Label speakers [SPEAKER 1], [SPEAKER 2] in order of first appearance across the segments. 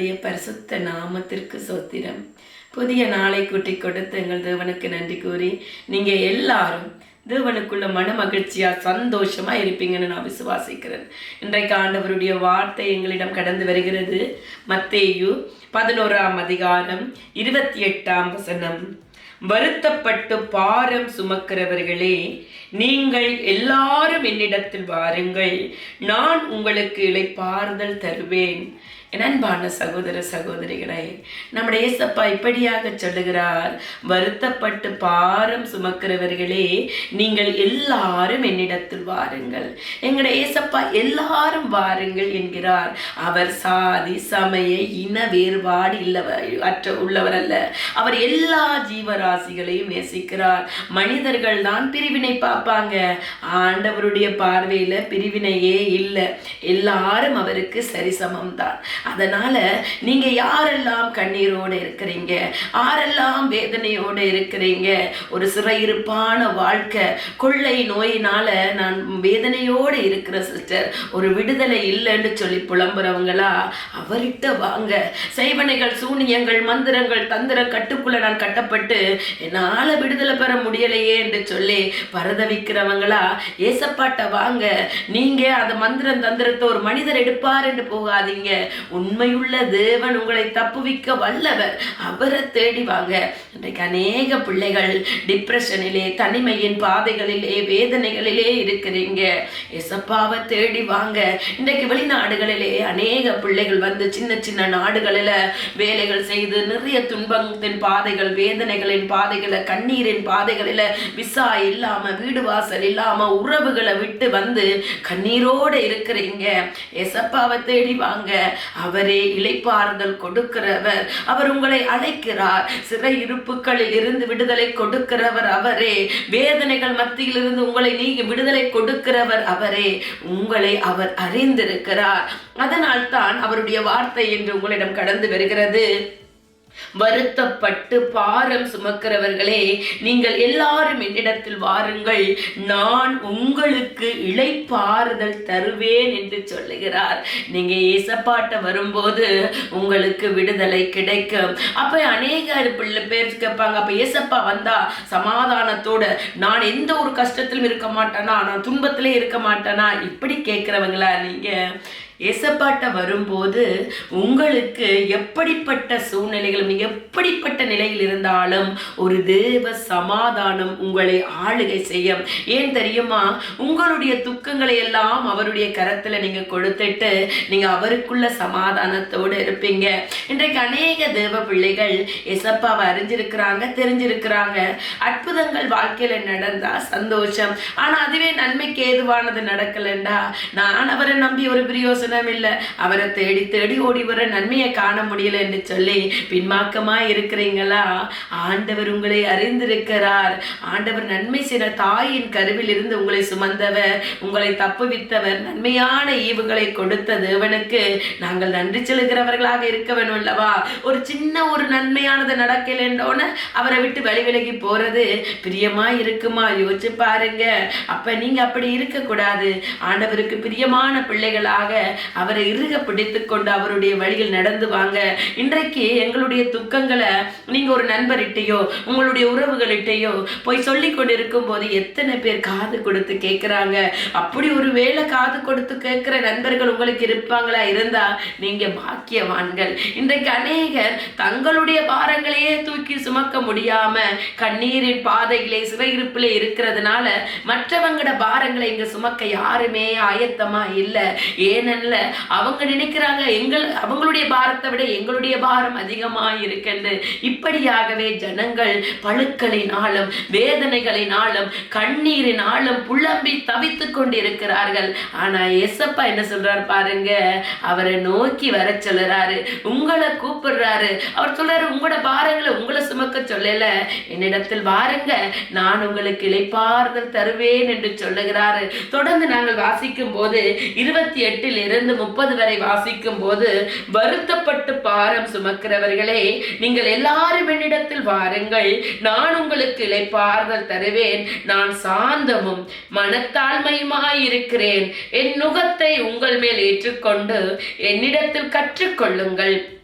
[SPEAKER 1] கர்த்தருடைய பரிசுத்த நாமத்திற்கு சோத்திரம். புதிய நாளை கூட்டி கொடுத்து எங்கள் தேவனுக்கு நன்றி கூறி நீங்க எல்லாரும் தேவனுக்குள்ள மன மகிழ்ச்சியா சந்தோஷமா இருப்பீங்கன்னு நான் விசுவாசிக்கிறேன். இன்றைக்கு ஆண்டவருடைய வார்த்தை எங்களிடம் கடந்து வருகிறது. மத்தேயு பதினோராம் அதிகாரம் இருபத்தி எட்டாம் வசனம். வருத்தப்பட்டு பாரம் சுமக்கிறவர்களே நீங்கள் எல்லாரும் என்னிடத்தில் வாருங்கள். நான் உங்களுக்கு இலை பாறுதல் தருவேன். அன்பான சகோதர சகோதரிகளே நம்முடைய ஏசப்பா இப்படியாக சொல்லுகிறார் வருத்தப்பட்டு பாரம் சுமக்கிறவர்களே நீங்கள் எல்லாரும் என்னிடத்தில் வாருங்கள். எங்களுடைய ஏசப்பா எல்லாரும் வாருங்கள் என்கிறார். அவர் சாதி சமய இன வேறுபாடு இல்லவர் அற்ற உள்ளவர் அல்ல அவர் எல்லா ஜீவராசிகளையும் நேசிக்கிறார். மனிதர்கள் தான் பிரிவினை பார்ப்பாங்க. ஆண்டவருடைய பார்வையில பிரிவினையே இல்லை. எல்லாரும் அவருக்கு சரிசமம் தான் அதனால நீங்க யாரெல்லாம் கண்ணீரோடு இருக்கிறீங்க? யாரெல்லாம் வேதனையோடு இருக்கிறீங்க? ஒரு சிறையிருப்பான வாழ்க்கை கொள்ளை நோயினால நான் வேதனையோடு இருக்கிற சிஸ்டர் ஒரு விடுதலை இல்லைன்னு சொல்லி புலம்புறவங்களா அவர்கிட்ட வாங்க. செய்வனைகள் சூனியங்கள் மந்திரங்கள் தந்திர கட்டுக்குள்ள நான் கட்டப்பட்டு என்னால விடுதலை பெற முடியலையே என்று சொல்லி பரதவிக்கிறவங்களா ஏசப்பாட்ட வாங்க. நீங்க அந்த மந்திரம் தந்திரத்தை ஒரு மனிதர் எடுப்பார் என்று போகாதீங்க. உண்மையுள்ள தேவன் உங்களை தப்புவிக்க வல்லவர். அவரை தேடி வாங்க. இன்றைக்கு அநேக பிள்ளைகள் டிப்ரெஷனிலே தனிமையின் பாதைகளிலே வேதனைகளிலே இருக்கிறீங்க. எசப்பாவை தேடி வாங்க. இன்றைக்கு வெளிநாடுகளிலே அநேக பிள்ளைகள் வந்து சின்ன சின்ன நாடுகளில் வேலைகள் செய்து நிறைய துன்பத்தின் பாதைகள் வேதனைகளின் பாதைகளை கண்ணீரின் பாதைகளில் விசா இல்லாம வீடு வாசல் இல்லாம உறவுகளை விட்டு வந்து கண்ணீரோடு இருக்கிறீங்க. எசப்பாவை தேடி வாங்க. அவரே இழைப்பாறுதல் கொடுக்கிறவர். அவர் உங்களை அழைக்கிறார். சிறை இருப்புகளில் இருந்து விடுதலை கொடுக்கிறவர் அவரே. வேதனைகள் மத்தியில் இருந்து உங்களை நீங்க விடுதலை கொடுக்கிறவர் அவரே. உங்களை அவர் அறிந்திருக்கிறார். அதனால் தான் அவருடைய வார்த்தை என்று உங்களிடம் கடந்து வருகிறது. வருத்தப்பட்டு பாரம் சுமக்கிறவர்களே நீங்கள் எல்லாரும் என்னிடத்தில் வாருங்கள். நான் உங்களுக்கு இழைப்பாறுதல் தருவேன் என்று சொல்லுகிறார். நீங்க ஏசப்பாட்ட வரும்போது உங்களுக்கு விடுதலை கிடைக்கும். அப்ப அநேக பிள்ளை பேர் கேட்பாங்க அப்ப ஏசப்பா வந்தா சமாதானத்தோட நான் எந்த ஒரு கஷ்டத்திலும் இருக்க மாட்டேனா? நான் துன்பத்திலே இருக்க மாட்டேனா? இப்படி கேட்கிறவங்களா நீங்க? ஏசப்பாட்ட வரும்போது உங்களுக்கு எப்படிப்பட்ட சூழ்நிலைகளும் நீங்கள் எப்படிப்பட்ட நிலையில் இருந்தாலும் ஒரு தேவ சமாதானம் உங்களை ஆளுகை செய்யும். ஏன் தெரியுமா? உங்களுடைய துக்கங்களை எல்லாம் அவருடைய கரத்தில் நீங்க கொடுத்துட்டு நீங்க அவருக்குள்ள சமாதானத்தோடு இருப்பீங்க. இன்றைக்கு அநேக தேவ பிள்ளைகள் எசப்பாவை அறிஞ்சிருக்கிறாங்க தெரிஞ்சிருக்கிறாங்க. அற்புதங்கள் வாழ்க்கையில நடந்தா சந்தோஷம். ஆனா அதுவே நன்மைக்கு ஏதுவானது நடக்கலண்டா? நான் அவரை நம்பி ஒரு பிரியோசனம் பிரயோஜனமில்லை. அவரை தேடி தேடி ஓடி வர நன்மையை காண முடியல என்று சொல்லி பின்மாக்கமா இருக்கிறீங்களா? ஆண்டவர் உங்களை அறிந்திருக்கிறார். ஆண்டவர் நன்மை செய்த தாயின் கருவில் இருந்து உங்களை சுமந்தவர். உங்களை தப்புவித்தவர். நன்மையான ஈவுகளை கொடுத்த தேவனுக்கு நாங்கள் நன்றி செலுகிறவர்களாக இருக்க வேணும் அல்லவா? ஒரு சின்ன ஒரு நன்மையானது நடக்கலன்றோன்னு அவரை விட்டு வழி விலகி போறது பிரியமா இருக்குமா? யோசிச்சு பாருங்க. அப்ப நீங்க அப்படி இருக்கக்கூடாது. ஆண்டவருக்கு பிரியமான பிள்ளைகளாக அவரை இறுக பிடித்து கொண்டு அவருடைய வழியில் நடந்து வாங்க. இன்றைக்கு எங்களுடைய துக்கங்களை நீங்க ஒரு நண்பர்கிட்டயோ உங்களுடைய உறவுகளிட்டையோ போய் சொல்லி கொண்டிருக்கும் போது எத்தனை பேர் காது கொடுத்து கேட்கிறாங்க. அப்படி ஒரு வேளை காது கொடுத்து கேட்கிற நண்பர்கள் உங்களுக்கு இருப்பாங்களா? இருந்தா நீங்க பாக்கியவான்கள். இன்றைக்கு அநேகர் தங்களுடைய பாரங்களையே தூக்கி சுமக்க முடியாம கண்ணீரின் பாதையிலே சிறையிருப்பிலே இருக்கிறதுனால மற்றவங்களோட பாரங்களை இங்க சுமக்க யாருமே ஆயத்தமா இல்லை. இல்ல. அவங்க நினைக்கிறாங்க எங்கள் அவங்களுடைய பாரத்தை விட எங்களுடைய பாரம் அதிகமாக இருக்கின்றது இப்படியாகவே ஜனங்கள் பழுக்களினாலும் வேதனைகளினாலும் கண்ணீரினாலும் புலம்பி தவித்து கொண்டிருக்கிறார்கள். ஆனா எசப்பா என்ன சொல்றாரு பாருங்க அவரை நோக்கி வர சொல்லுறாரு உங்களை கூப்பிடுறாரு. அவர் சொல்றாரு உங்களோட பாரங்களை உங்களை சுமக்க சொல்லல. என்னிடத்தில் வாருங்க. நான் உங்களுக்கு இளைப்பாறுதல் தருவேன் என்று சொல்லுகிறாரு. தொடர்ந்து நாங்கள் வாசிக்கும் போது இருபத்தி எட்டில் இருந்து முப்பது வரை வாசிக்கும் போது வருத்தப்பட்டு பாரம் சுமக்கிறவர்களே நீங்கள் எல்லாரும் என்னிடத்தில் வாருங்கள். நான் உங்களுக்கு இளைப்பாறுதல் தருவேன். நான் சாந்தமும் மனத்தாழ்மையுமாய் இருக்கிறேன். என் நுகத்தை உங்கள் மேல் ஏற்றுக்கொண்டு என்னிடத்தில் கற்றுக்கொள்ளுங்கள்.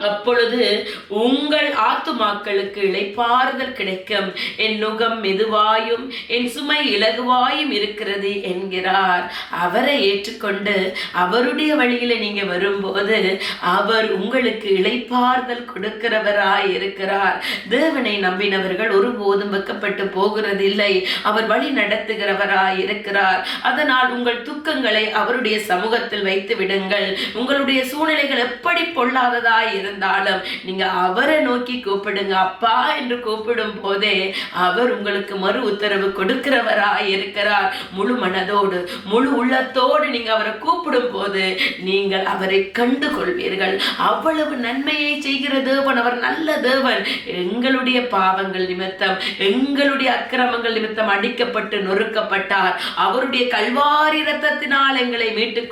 [SPEAKER 1] அப்பொழுது உங்கள் ஆத்துமாக்களுக்கு இழைப்பாறுதல் கிடைக்கும். என் நுகம் மெதுவாயும் என் சுமை இலகுவாயும் இருக்கிறது என்கிறார். அவரை ஏற்றுக்கொண்டு அவருடைய வழியில நீங்க வரும்போது அவர் உங்களுக்கு இழைப்பாறுதல் கொடுக்கிறவராய் இருக்கிறார். தேவனை நம்பினவர்கள் ஒருபோதும் வெக்கப்பட்டு போகிறதில்லை. அவர் வழி நடத்துகிறவராய் இருக்கிறார். அதனால் உங்கள் துக்கங்களை அவருடைய சமூகத்தில் வைத்து விடுங்கள் உங்களுடைய சூழ்நிலைகள் எப்படி பொல்லாததாய் இருந்தாலும் நீங்க அவரை நோக்கி கூப்பிடுங்க. அப்பா என்று கூப்பிடும் போதே அவர் உங்களுக்கு மறு உத்தரவு கொடுக்கிறவராய் இருக்கிறார். முழு மனதோடு முழு உள்ளத்தோடு நீங்க அவரை கூப்பிடும் போது நீங்கள் அவரை கண்டு கொள்வீர்கள் அவ்வளவு நன்மையை செய்கிற தேவன் அவர் நல்ல தேவன். எங்களுடைய பாவங்கள் நிமித்தம் எங்களுடைய அக்கிரமங்கள் நிமித்தம் அடிக்கப்பட்டு நொறுக்கப்பட்டார். அவருடைய கல்வாரி ரத்தத்தினால் எங்களை மீட்டு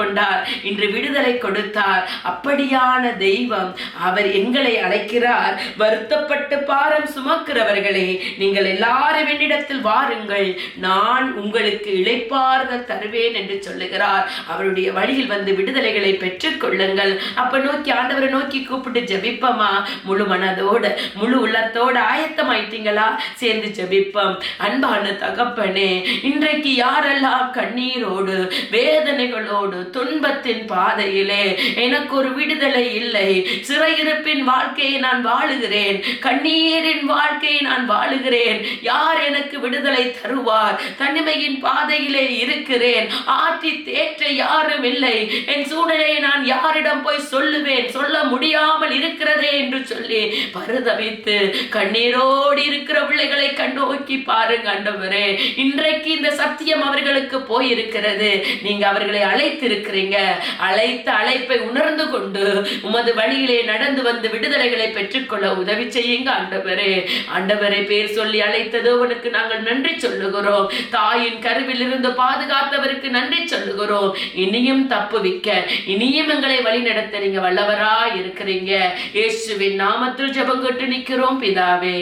[SPEAKER 1] கொண்டார். இன்று விடுதலை கொடுத்தார். அப்படியான தெய்வம் அவர் எங்களை அழைக்கிறார். வருத்தப்பட்டு பாரம் சுமக்கிறவர்களே நீங்கள் எல்லாரும் என்னிடத்தில் வாருங்கள். நான் உங்களுக்கு இளைப்பாறுதல் தருவேன் என்று சொல்லுகிறார். அவருடைய வழியில் வந்து விடுதலைகளை பெற்றுக் கொள்ளுங்கள் அப்ப நோக்கி ஆண்டவரை நோக்கி கூப்பிட்டு ஜபிப்பமா? முழு மனதோடு முழு உள்ளத்தோடு ஆயத்தமாயிட்டீங்களா? சேர்ந்து ஜபிப்பம். அன்பான தகப்பனே இன்றைக்கு யாரெல்லாம் கண்ணீரோடு வேதனைகளோடு துன்பத்தின் பாதையிலே எனக்கு ஒரு விடுதலை இல்லை. சிறையிருப்பின் வாழ்க்கையை நான் வாழுகிறேன். கண்ணீரின் வாழ்க்கையை நான் வாழுகிறேன். யார் எனக்கு விடுதலை தருவார்? தனிமையின் பாதையிலே இருக்கிறேன். ஆற்றி தேற்ற யாரும் இல்லை. என் சூழ்நிலையை நான் யாரிடம் போய் சொல்லுவேன்? சொல்ல முடியாமல் இருக்கிறதே என்று சொல்லி பருதவித்து கண்ணீரோடு இருக்கிற பிள்ளைகளை கண்ணோக்கி பாருங்க ஆண்டவரே. இன்றைக்கு இந்த சத்தியம் அவர்களுக்கு போயிருக்கிறது. நீங்க அவர்களை அழைத்திருக்கிறீங்க. அழைத்த அழைப்பை உணர்ந்து கொண்டு உமது வழி வழியிலே நடந்து வந்து விடுதலைகளை பெற்றுக்கொள்ள உதவி செய்யுங்க ஆண்டவரே. ஆண்டவரை பேர் சொல்லி அழைத்தது உனக்கு நாங்கள் நன்றி சொல்லுகிறோம். தாயின் கருவில் இருந்து பாதுகாத்தவருக்கு நன்றி சொல்லுகிறோம். இனியும் தப்புவிக்க இனியும் எங்களை வழி நடத்த நீங்க வல்லவரா இருக்கிறீங்க. இயேசுவின் நாமத்தில் ஜபம் கேட்டு நிற்கிறோம் பிதாவே.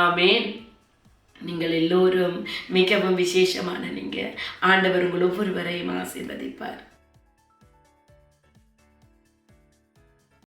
[SPEAKER 1] ஆமேன். நீங்கள் எல்லோரும் மிகவும் விசேஷமான நீங்கள் ஆண்டவர் உங்கள் ஒவ்வொருவரையும் ஆசீர்வதிப்பார்.